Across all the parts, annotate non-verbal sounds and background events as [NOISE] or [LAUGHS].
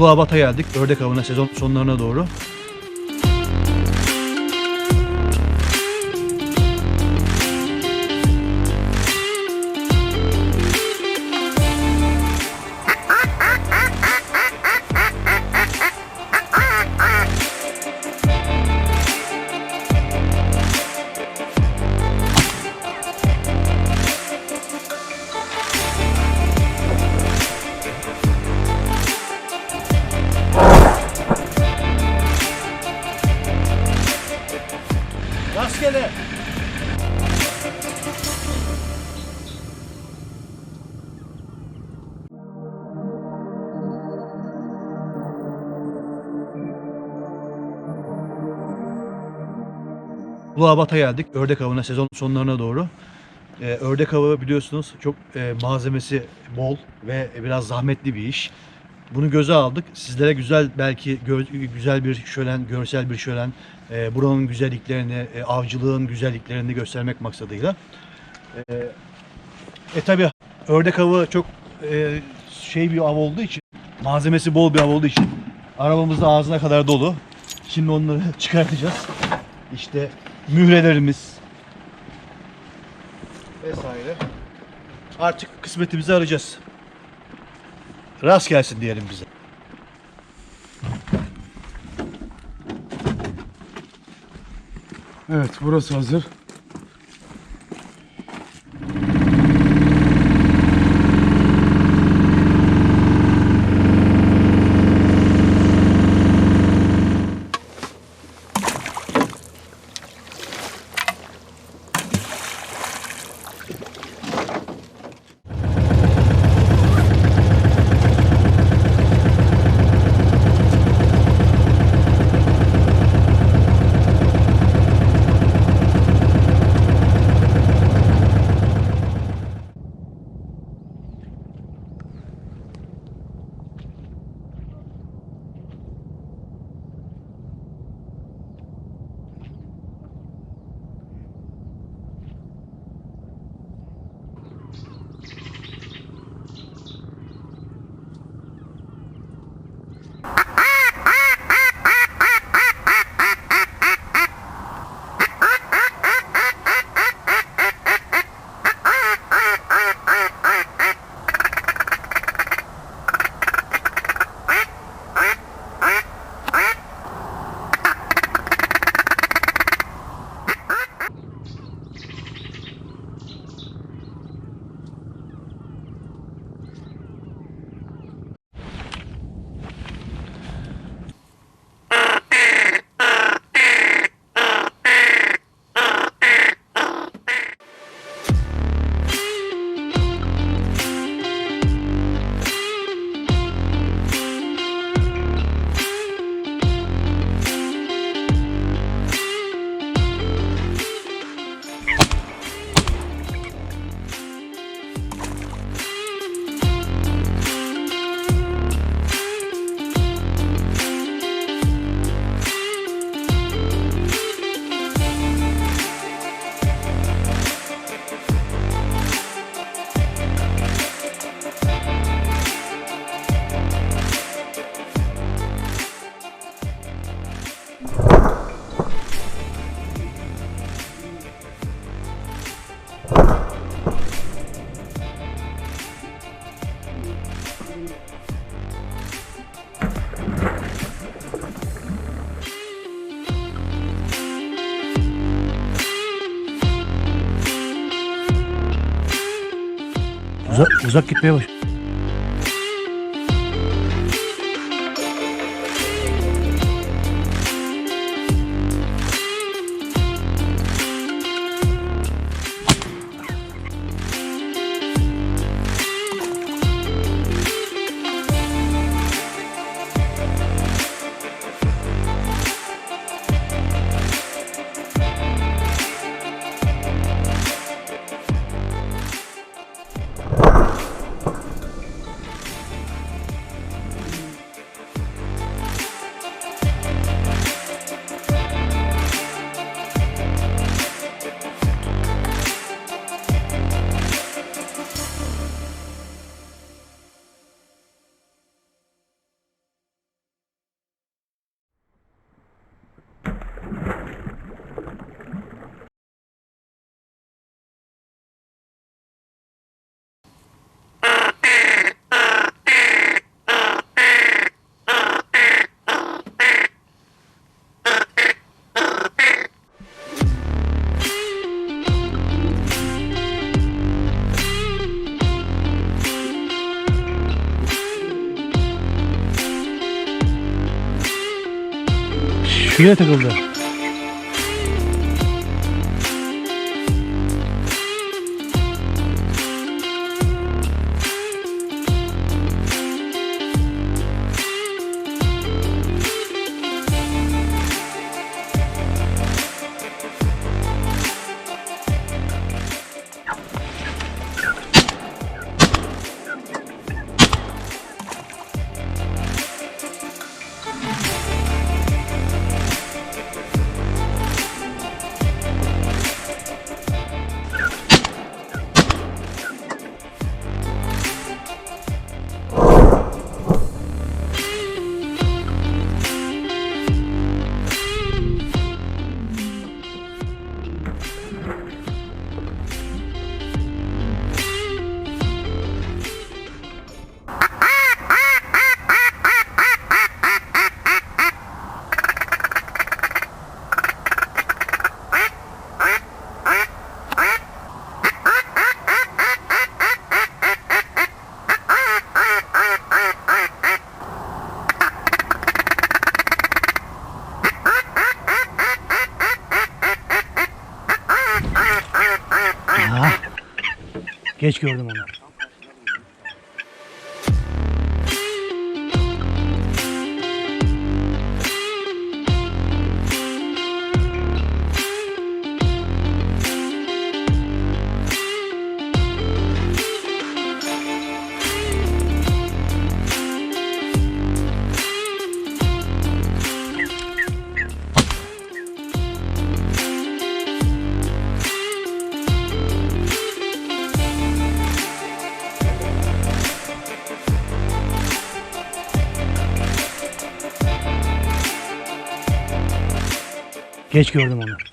Uluabat'a geldik. Ördek avına sezon sonlarına doğru. Uluabat'a geldik. Ördek avına sezon sonlarına doğru. Ee, ördek avı biliyorsunuz çok e, malzemesi bol ve biraz zahmetli bir iş. Bunu göze aldık. Sizlere güzel belki gö- güzel bir şölen, görsel bir şölen, e, buranın güzelliklerini, e, avcılığın güzelliklerini göstermek maksadıyla. E, e tabi ördek avı çok e, şey bir av olduğu için, malzemesi bol bir av olduğu için arabamız da ağzına kadar dolu. Şimdi onları [LAUGHS] çıkartacağız. İşte mührelerimiz vesaire. Artık kısmetimizi arayacağız. Rast gelsin diyelim bize. Evet burası hazır. Закипелось. ঠিক আছে থাকুন Geç gördüm onu. Geç gördüm onu.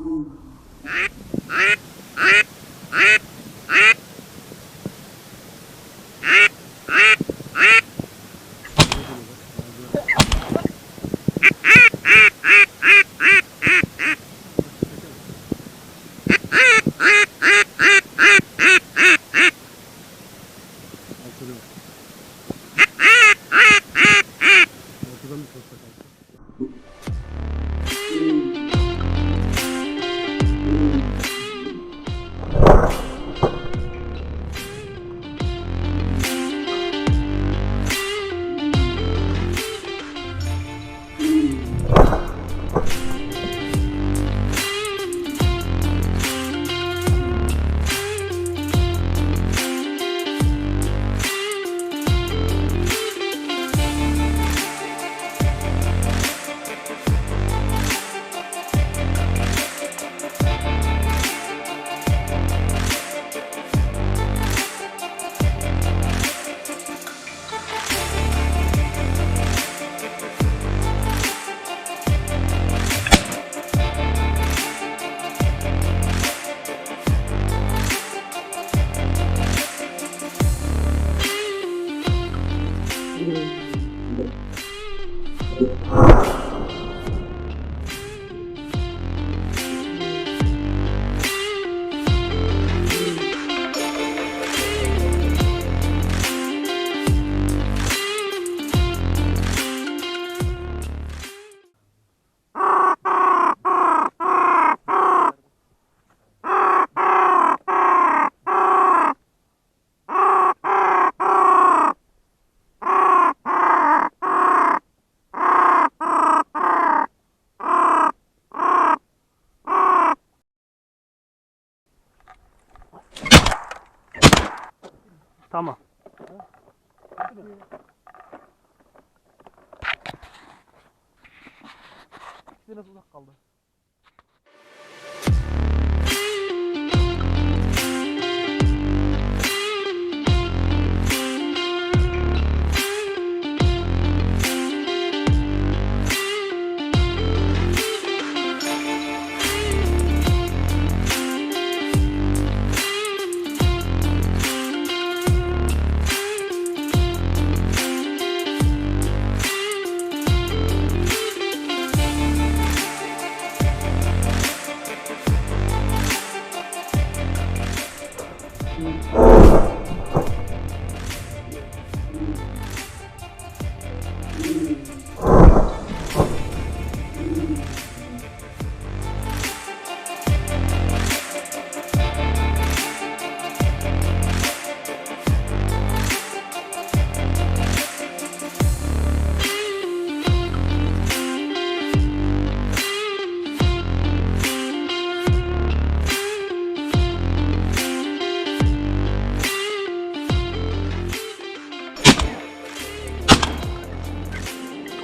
Ooh.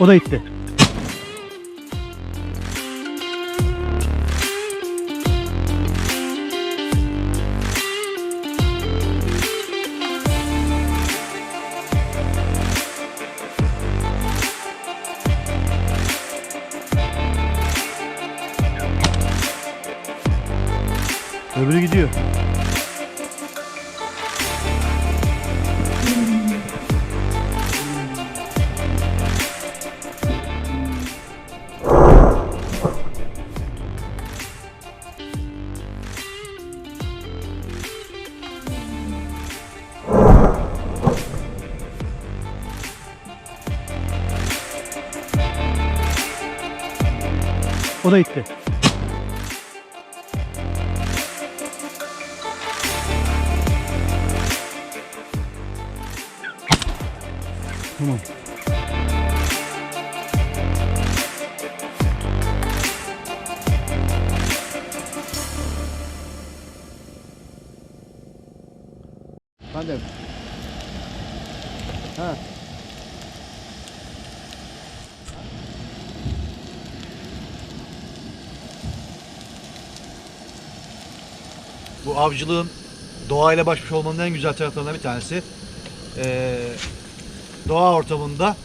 O da gitti. O da gitti. Bu avcılığın doğayla baş başa olmanın en güzel taraflarından bir tanesi. Ee, doğa ortamında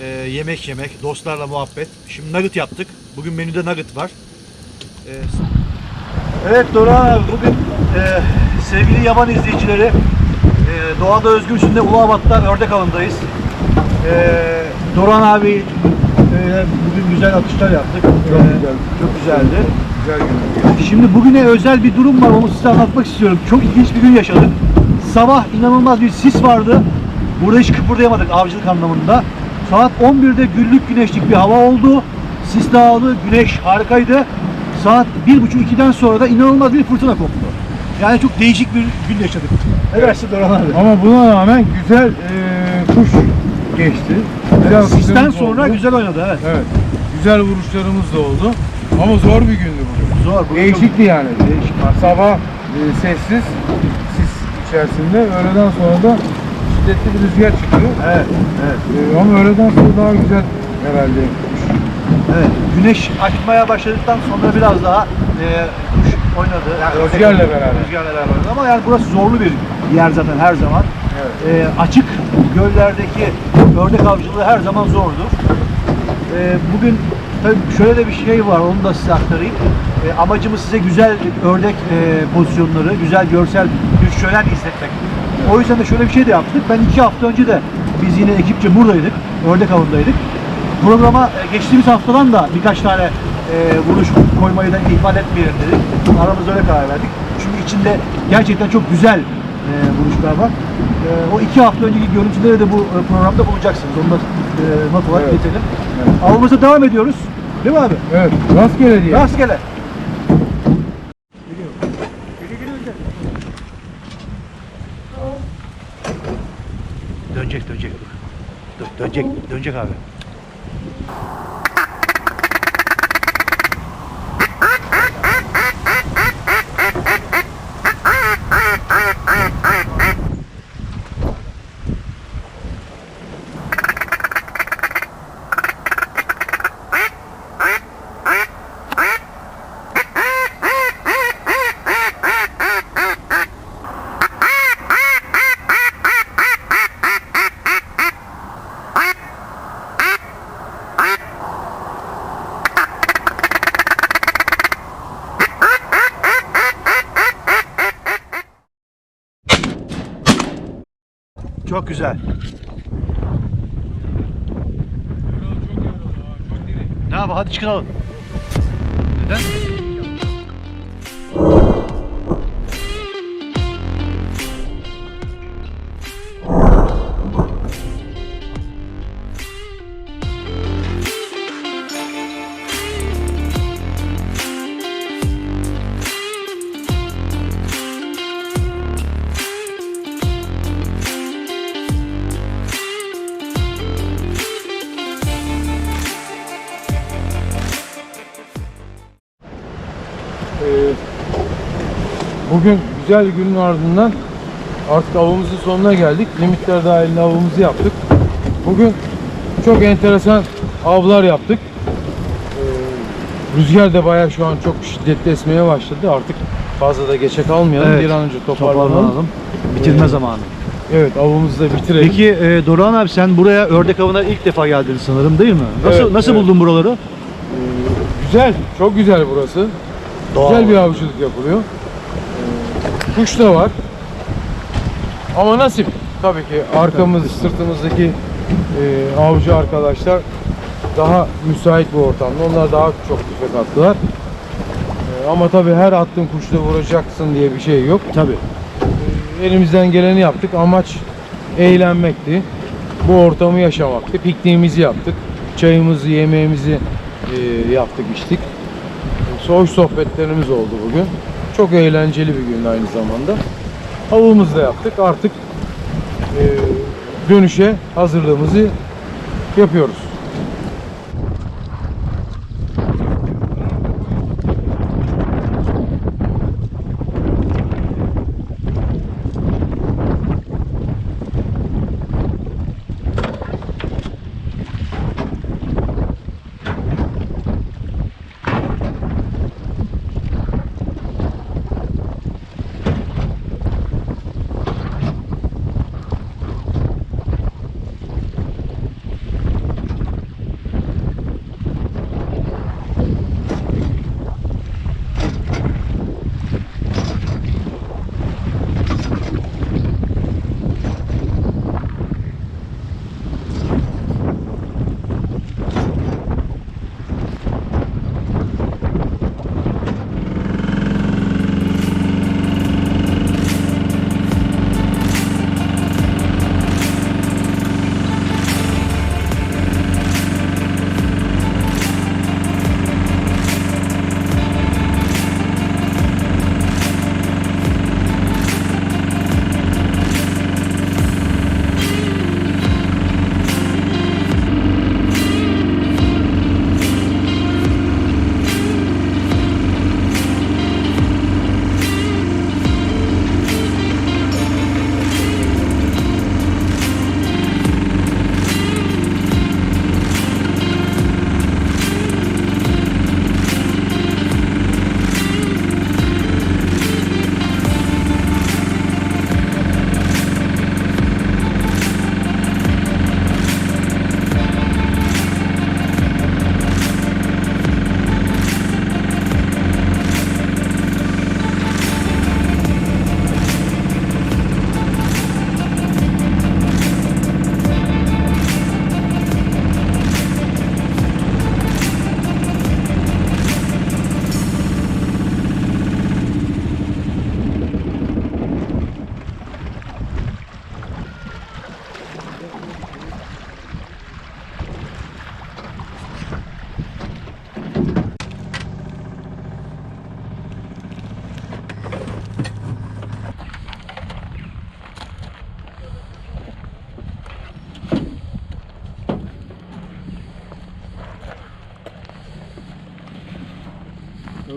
e, yemek yemek, dostlarla muhabbet. Şimdi nugget yaptık. Bugün menüde nugget var. Ee, evet Dora abi bugün e, sevgili yaban izleyicileri e, Doğada Özgürsün'de Uluabat'ta ördek avındayız. E, Doran abi e, bugün güzel atışlar yaptık. Çok güzel. Çok güzeldi. Güzel gün. Şimdi bugüne özel bir durum var onu size anlatmak istiyorum. Çok ilginç bir gün yaşadık. Sabah inanılmaz bir sis vardı. Burada hiç kıpırdayamadık avcılık anlamında. Saat 11'de güllük güneşlik bir hava oldu. Sis dağıldı, güneş harikaydı. Saat 1.30-2'den sonra da inanılmaz bir fırtına koptu. Yani çok değişik bir gün yaşadık. Evet Dorhan abi. Ama buna rağmen güzel eee, kuş geçti. Güzel Sisten kuşlarımız sonra oldu. güzel oynadı evet. Evet. Güzel vuruşlarımız da oldu. Ama zor bir gündü bugün. Zor. bugün Değişikti yani. Değişik. Sabah e, sessiz, sis içerisinde. Öğleden sonra da şiddetli bir rüzgar çıkıyor. Evet, evet. E, ama öğleden sonra daha güzel herhalde. Evet, güneş açmaya başladıktan sonra biraz daha e, kuş oynadı. Yani Rüzgarla beraber. Rüzgarla beraber oynadı. Ama yani burası zorlu bir yer zaten her zaman. Evet. E, açık göllerdeki ördek avcılığı her zaman zordur. E, bugün tabii şöyle de bir şey var, onu da size aktarayım. E, amacımız size güzel ördek e, pozisyonları, güzel görsel şölen izletmek. O yüzden de şöyle bir şey de yaptık. Ben iki hafta önce de biz yine ekipçe buradaydık, ördek avındaydık. Programa e, geçtiğimiz haftadan da birkaç tane e, vuruş koymayı da ihmal etmeyelim dedik. Aramızda öyle karar verdik. Çünkü içinde gerçekten çok güzel e, vuruşlar var. E, o iki hafta önceki görüntüleri de bu e, programda bulacaksınız. Onu da e, not olarak Evet. geçelim. Evet. Avımıza devam ediyoruz. Değil mi abi? Evet, rastgele diye. Rastgele. Dönecek, dönecek. Dö- Dönecek, dönecek abi. kral. Neden? Güzel günün ardından artık avımızın sonuna geldik. Limitler dahilinde avımızı yaptık. Bugün çok enteresan avlar yaptık. Ee, rüzgar da bayağı şu an çok şiddetli esmeye başladı. Artık fazla da geçe kalmayalım. Evet, Bir an önce toparlanalım. Toparlanalım. Bitirme Evet. zamanı. Evet avımızı da bitirelim. Peki e, Dorhan abi sen buraya ördek avına ilk defa geldin sanırım değil mi? Nasıl Evet, nasıl evet. buldun buraları? Ee, güzel, çok güzel burası. Doğal. Güzel bir avcılık yapılıyor. Kuş da var. Ama nasip. Tabii ki arkamız, sırtımızdaki e, avcı arkadaşlar daha müsait bir ortamda. Onlar daha çok tüfek attılar. Ee, ama tabii her attığın kuşla vuracaksın diye bir şey yok. Tabii. Ee, elimizden geleni yaptık. Amaç eğlenmekti. Bu ortamı yaşamaktı. Pikniğimizi yaptık. Çayımızı, yemeğimizi e, yaptık, içtik. Hoş sohbetlerimiz oldu bugün. Çok eğlenceli bir gün aynı zamanda. Avımızı da yaptık. Artık e, dönüşe hazırlığımızı yapıyoruz.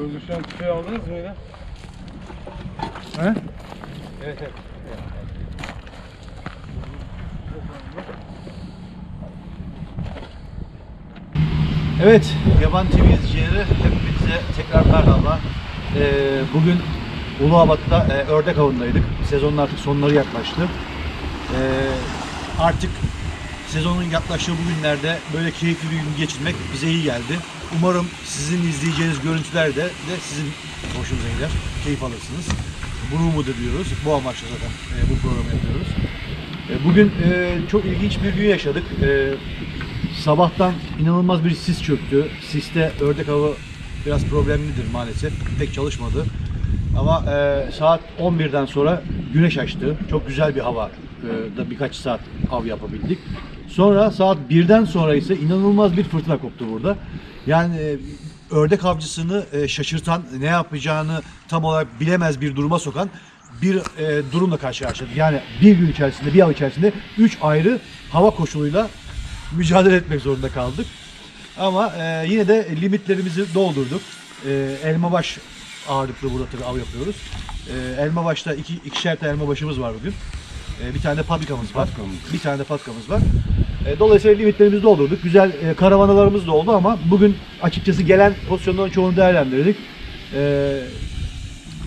Örgüşen tüfeği aldınız mı yine? He? Evet evet. Evet, Yaban TV izleyicileri hepinize tekrar merhaba. Ee, bugün Uluabat'ta e, ördek avındaydık. Sezonun artık sonları yaklaştı. Ee, artık sezonun yaklaştığı bu günlerde böyle keyifli bir gün geçirmek bize iyi geldi. Umarım sizin izleyeceğiniz görüntüler de, de sizin hoşunuza gider, keyif alırsınız. Bunu umut ediyoruz. Bu amaçla zaten e, bu programı yapıyoruz. E, Bugün e, çok ilginç bir gün yaşadık. E, sabahtan inanılmaz bir sis çöktü. Siste ördek avı biraz problemlidir maalesef. Pek çalışmadı. Ama e, saat 11'den sonra güneş açtı. Çok güzel bir hava e, da birkaç saat av yapabildik. Sonra saat 1'den sonra ise inanılmaz bir fırtına koptu burada. Yani e, ördek avcısını e, şaşırtan, ne yapacağını tam olarak bilemez bir duruma sokan bir e, durumla karşı karşıyaydık. Yani bir gün içerisinde, bir av içerisinde 3 ayrı hava koşuluyla mücadele etmek zorunda kaldık. Ama e, yine de limitlerimizi doldurduk. E, elmabaş ağırlıklı burada tabii av yapıyoruz. E, elmabaşta iki, ikişer tane elmabaşımız var bugün. E, bir tane de patlikamız var. Bir tane de patlikamız var. E, dolayısıyla limitlerimizi doldurduk. Güzel e, karavanalarımız da oldu ama bugün açıkçası gelen pozisyonların çoğunu değerlendirdik. E,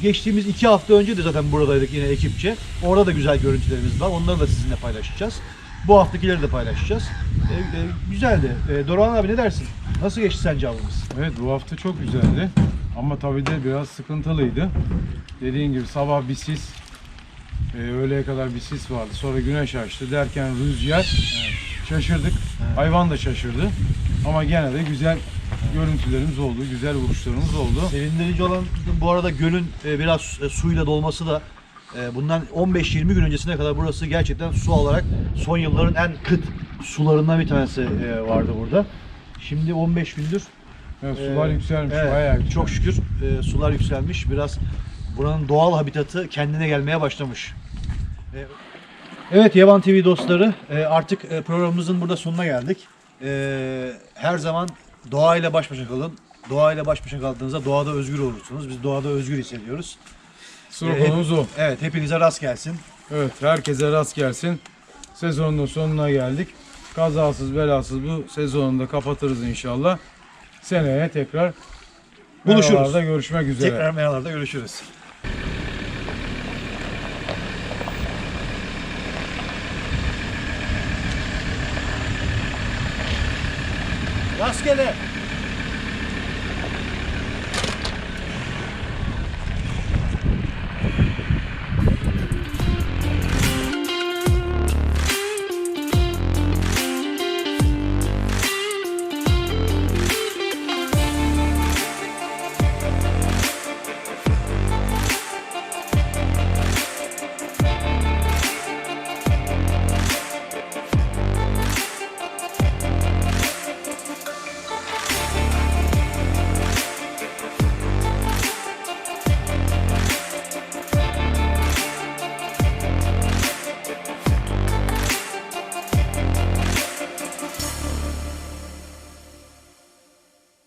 geçtiğimiz iki hafta önce de zaten buradaydık yine ekipçe. Orada da güzel görüntülerimiz var. Onları da sizinle paylaşacağız. Bu haftakileri de paylaşacağız. E, e, güzeldi. E, Dorhan abi ne dersin? Nasıl geçti sence avımız? Evet bu hafta çok güzeldi. Ama tabii de biraz sıkıntılıydı. Dediğin gibi sabah bir sis, e, öğleye kadar bir sis vardı. Sonra güneş açtı derken rüzgar. Şaşırdık. Hayvan da şaşırdı. Ama gene de güzel görüntülerimiz oldu, güzel vuruşlarımız oldu. Sevindirici olan bu arada gölün e, biraz e, suyla dolması da e, bundan 15-20 gün öncesine kadar burası gerçekten su olarak son yılların en kıt sularından bir tanesi e, vardı burada. Şimdi 15 gündür Evet, sular e, yükselmiş, evet, bayağı yükselmiş. Çok şükür e, sular yükselmiş. Biraz buranın doğal habitatı kendine gelmeye başlamış. E, Evet Yaban TV dostları e, artık e, programımızın burada sonuna geldik. E, Her zaman doğayla baş başa kalın. Doğayla baş başa kaldığınızda doğada özgür olursunuz. Biz doğada özgür hissediyoruz. Sloganımız o. Evet hepinize rast gelsin. Evet, herkese rast gelsin. Sezonun sonuna geldik. Kazasız belasız bu sezonu da kapatırız inşallah. Seneye tekrar Buluşuruz. meralarda görüşmek üzere. Tekrar meralarda görüşürüz. Rastgele.